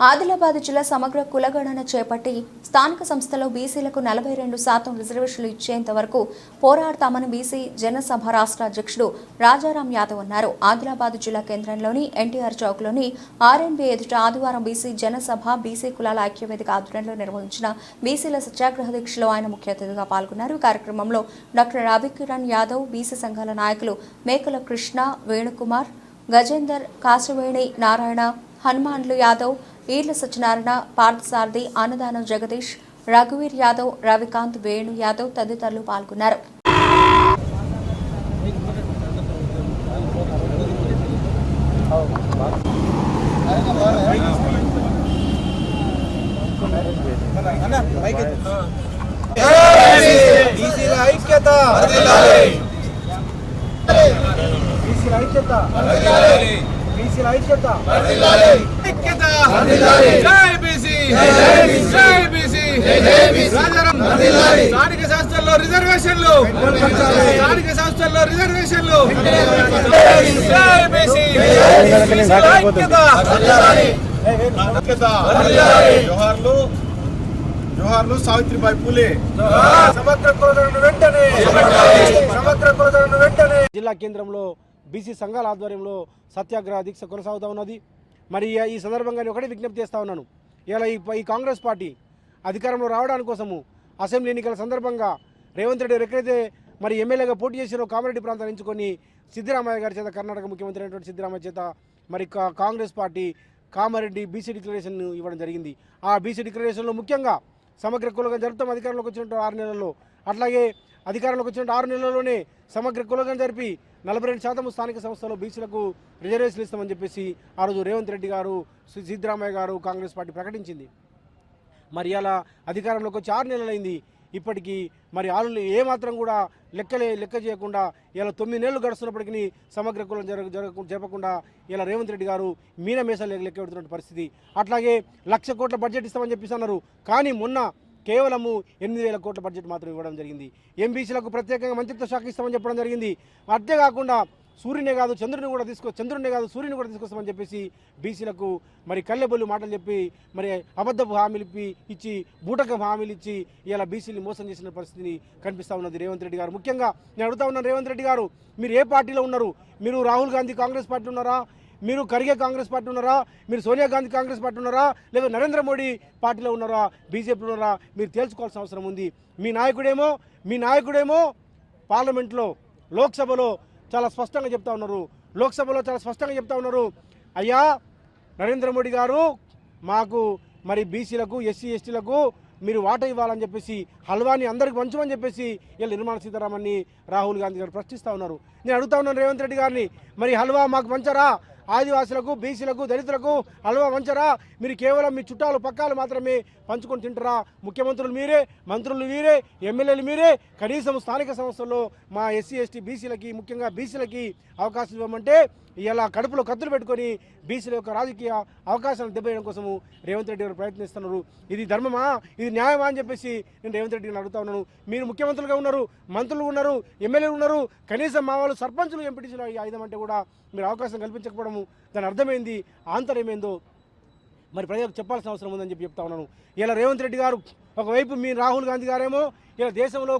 ఆదిలాబాద్ జిల్లా సమగ్ర కులగణన చేపట్టి స్థానిక సంస్థలో బీసీలకు నలభై రెండు శాతం రిజర్వేషన్లు ఇచ్చేంత వరకు పోరాడతామని బీసీ జనసభ రాష్ట్ర అధ్యక్షుడు రాజారాం యాదవ్ అన్నారు. ఆదిలాబాద్ జిల్లా కేంద్రంలోని ఎన్టీఆర్ చౌక్లోని ఆర్ఎన్బీ ఎదుట ఆదివారం బీసీ జనసభ బీసీ కులాల ఐక్యవేదిక ఆధ్వర్యంలో నిర్వహించిన బీసీల సత్యాగ్రహ దీక్షలో ఆయన ముఖ్య అతిథిగా పాల్గొన్నారు. కార్యక్రమంలో డాక్టర్ రవికిరణ్ యాదవ్ బీసీ సంఘాల నాయకులు మేకల కృష్ణ వేణుకుమార్ గజేందర్ కాశవేణి నారాయణ హనుమాన్లు యాదవ్ ఈర్ల సత్యనారాయణ పార్థసారథి అన్నదానం జగదీష్ రఘువీర్ యాదవ్ రవికాంత్ వేణు యాదవ్ తదితరులు పాల్గొన్నారు. ఐక్యత. ఐక్యత. బీసీల ఐక్యత. స్థానిక సంస్థల్లో రిజర్వేషన్లు. స్థానిక సంస్థల్లో రిజర్వేషన్లు. జోహార్లు. జోహార్లు సావిత్రిబాయి పూలే. సమగ్ర వెంటనే. సమగ్ర వెంటనే. జిల్లా కేంద్రంలో బీసీ సంఘాల ఆధ్వర్యంలో సత్యాగ్రహ దీక్ష కొనసాగుతూ ఉన్నది. మరి ఈ- సందర్భంగా నేను ఒకటే విజ్ఞప్తి చేస్తూ ఉన్నాను. ఇలా ఈ కాంగ్రెస్ పార్టీ అధికారంలో రావడానికి కోసము అసెంబ్లీ ఎన్నికల సందర్భంగా రేవంత్ రెడ్డి ఎక్కడైతే మరి ఎమ్మెల్యేగా పోటీ చేసిన కామారెడ్డి ప్రాంతాన్ని ఎంచుకొని సిద్ధరామయ్య గారి చేత కర్ణాటక ముఖ్యమంత్రి అయినటువంటి సిద్ధరామయ్య చేత మరి Congress party Kamareddy BC declaration ఇవ్వడం జరిగింది. ఆ బీసీ డిక్లరేషన్లో ముఖ్యంగా సమగ్ర కులగం జరుపుతాం అధికారంలోకి వచ్చినట్టు ఆరు నెలల్లో. అట్లాగే అధికారంలోకి వచ్చిన ఆరు నెలల్లోనే సమగ్ర కులగం జరిపి నలభై రెండు శాతం స్థానిక సంస్థలో బీసీలకు రిజర్వేషన్ ఇస్తామని చెప్పేసి ఆ రోజు రేవంత్ రెడ్డి గారు సిద్ధరామయ్య గారు కాంగ్రెస్ పార్టీ ప్రకటించింది. మరి అలా అధికారంలోకి వచ్చి ఆరు నెలలైంది. ఇప్పటికీ మరి ఆలు ఏమాత్రం కూడా లెక్కలే లెక్క చేయకుండా ఇలా తొమ్మిది నెలలు గడుస్తున్నప్పటికీ సమగ్ర కులం జరగ జరగ జరపకుండా ఇలా రేవంత్ రెడ్డి గారు మీన మేసాలు లెక్క పెడుతున్న పరిస్థితి. అట్లాగే లక్ష కోట్ల బడ్జెట్ ఇస్తామని చెప్పేసి అన్నారు. కానీ మొన్న కేవలము ఎనిమిది వేల కోట్ల బడ్జెట్ మాత్రం ఇవ్వడం జరిగింది. ఎంబీసీలకు ప్రత్యేకంగా మంత్రిత్వ శాఖ ఇస్తామని చెప్పడం జరిగింది. అంతేకాకుండా సూర్యునే కాదు చంద్రుని కూడా తీసుకో చంద్రుడినే కాదు సూర్యుని కూడా తీసుకొస్తామని చెప్పేసి బీసీలకు మరి కళ్ళెబొల్లి మాటలు చెప్పి మరి అబద్ధపు హామీలు ఇప్పి ఇచ్చి బూటకపు హామీలు ఇచ్చి ఇలా బీసీని మోసం చేసిన పరిస్థితిని కనిపిస్తా ఉన్నది రేవంత్ రెడ్డి గారు. ముఖ్యంగా నేను అడుగుతా ఉన్నాను రేవంత్ రెడ్డి గారు మీరు ఏ పార్టీలో ఉన్నారు? మీరు రాహుల్ గాంధీ కాంగ్రెస్ పార్టీ ఉన్నారా? మీరు ఖర్గే కాంగ్రెస్ పార్టీ ఉన్నారా? మీరు సోనియా గాంధీ కాంగ్రెస్ పార్టీ ఉన్నారా? లేదా నరేంద్ర మోడీ పార్టీలో ఉన్నారా? బీజేపీలో ఉన్నారా? మీరు తేల్చుకోవాల్సిన అవసరం ఉంది. మీ నాయకుడేమో మీ నాయకుడేమో పార్లమెంట్లో లోక్సభలో చాలా స్పష్టంగా చెప్తా ఉన్నారు. లోక్సభలో చాలా స్పష్టంగా చెప్తా ఉన్నారు. అయ్యా నరేంద్ర మోడీ గారు మాకు మరి బీసీలకు ఎస్సీ ఎస్టీలకు మీరు వాటా ఇవ్వాలని చెప్పేసి హల్వాని అందరికి పంచమని చెప్పేసి ఇలా నిర్మలా సీతారామన్ని రాహుల్ గాంధీ గారు ప్రశ్నిస్తూ ఉన్నారు. నేను అడుగుతా ఉన్నాను రేవంత్ రెడ్డి గారిని మరి హల్వా మాకు పంచరా? ఆదివాసులకు బీసీలకు దళితులకు అలవా వంచరా. మీరు కేవలం మీ చుట్టాలు పక్కాలు మాత్రమే పంచుకొని తింటారా. ముఖ్యమంత్రులు మీరే మంత్రులు మీరే ఎమ్మెల్యేలు మీరే. కనీసం స్థానిక సంస్థల్లో మా ఎస్సీ ఎస్టీ బీసీలకి ముఖ్యంగా బీసీలకి అవకాశం ఇవ్వమంటే ఇలా కడుపులో కత్తులు పెట్టుకొని బీసీల యొక్క రాజకీయ అవకాశాలను దెబ్బేయడం కోసము రేవంత్ రెడ్డి గారు ప్రయత్నిస్తున్నారు. ఇది ధర్మమా? ఇది న్యాయమా అని చెప్పేసి నేను రేవంత్ రెడ్డి గారిని అడుగుతా ఉన్నాను. మీరు ముఖ్యమంత్రులుగా ఉన్నారు మంత్రులు ఉన్నారు ఎమ్మెల్యేలు ఉన్నారు. కనీసం మా వాళ్ళు సర్పంచులు ఎంపీటీసీలు ఈ ఆయుధం అంటే కూడా మీరు అవకాశం కల్పించకపోవడం చేస్తున్నాము దాని అర్థమైంది ఆంతర్యమేందో మరి ప్రజలకు చెప్పాల్సిన అవసరం ఉందని చెప్పి చెప్తా ఉన్నాను. ఇలా రేవంత్ రెడ్డి గారు ఒకవైపు మీ రాహుల్ గాంధీ గారేమో ఇలా దేశంలో